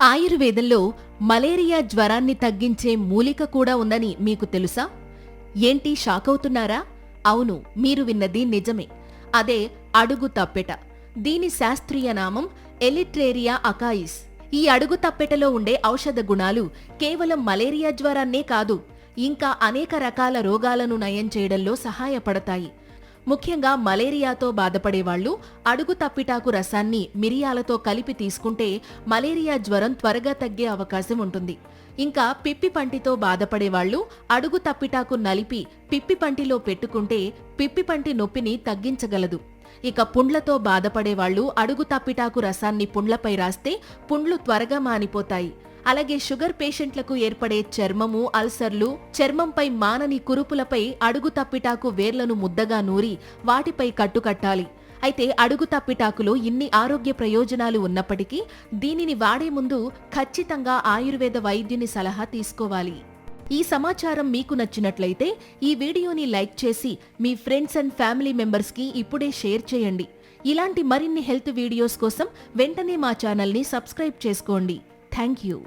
ఆయుర్వేదంలో మలేరియా జ్వరాన్ని తగ్గించే మూలిక కూడా ఉందని మీకు తెలుసా? ఏంటి షాక్ అవుతున్నారా అవును మీరు విన్నది నిజమే. అదే అడుగు తప్పెట. దీని శాస్త్రీయ నామం ఎలిట్రేరియా అకాయిస్. ఈ అడుగు తప్పెటలో ఉండే ఔషధ గుణాలు కేవలం మలేరియా జ్వరాన్నే కాదు ఇంకా అనేక రకాల రోగాలను నయం చేయడంలో సహాయపడతాయి. ముఖ్యంగా మలేరియాతో బాధపడేవాళ్ళు అడుగు తప్పిటాకు రసాన్ని మిరియాలతో కలిపి తీసుకుంటే మలేరియా జ్వరం త్వరగా తగ్గే అవకాశం ఉంటుంది. ఇంకా పిప్పి పంటితో బాధపడేవాళ్ళు అడుగు తప్పిటాకు నలిపి పిప్పి పంటిలో పెట్టుకుంటే పిప్పి పంటి నొప్పిని తగ్గించగలదు. ఇక పుండ్లతో బాధపడేవాళ్ళు అడుగు తప్పిటాకు రసాన్ని పుండ్లపై రాస్తే పుండ్లు త్వరగా మానిపోతాయి. అలాగే షుగర్ పేషెంట్లకు ఏర్పడే చర్మము అల్సర్లు చర్మంపై మానని కురుపులపై అడుగు తప్పిటాకు వేర్లను ముద్దగా నూరి వాటిపై కట్టుకట్టాలి అయితే అడుగు తప్పిటాకులో ఇన్ని ఆరోగ్య ప్రయోజనాలు ఉన్నప్పటికీ దీనిని వాడే ముందు ఖచ్చితంగా ఆయుర్వేద వైద్యుని సలహా తీసుకోవాలి. ఈ సమాచారం మీకు నచ్చినట్లయితే ఈ వీడియోని లైక్ చేసి మీ ఫ్రెండ్స్ అండ్ ఫ్యామిలీ మెంబర్స్కి ఇప్పుడే షేర్ చేయండి. ఇలాంటి మరిన్ని హెల్త్ వీడియోస్ కోసం వెంటనే మా ఛానల్ని సబ్స్క్రైబ్ చేసుకోండి. Thank you.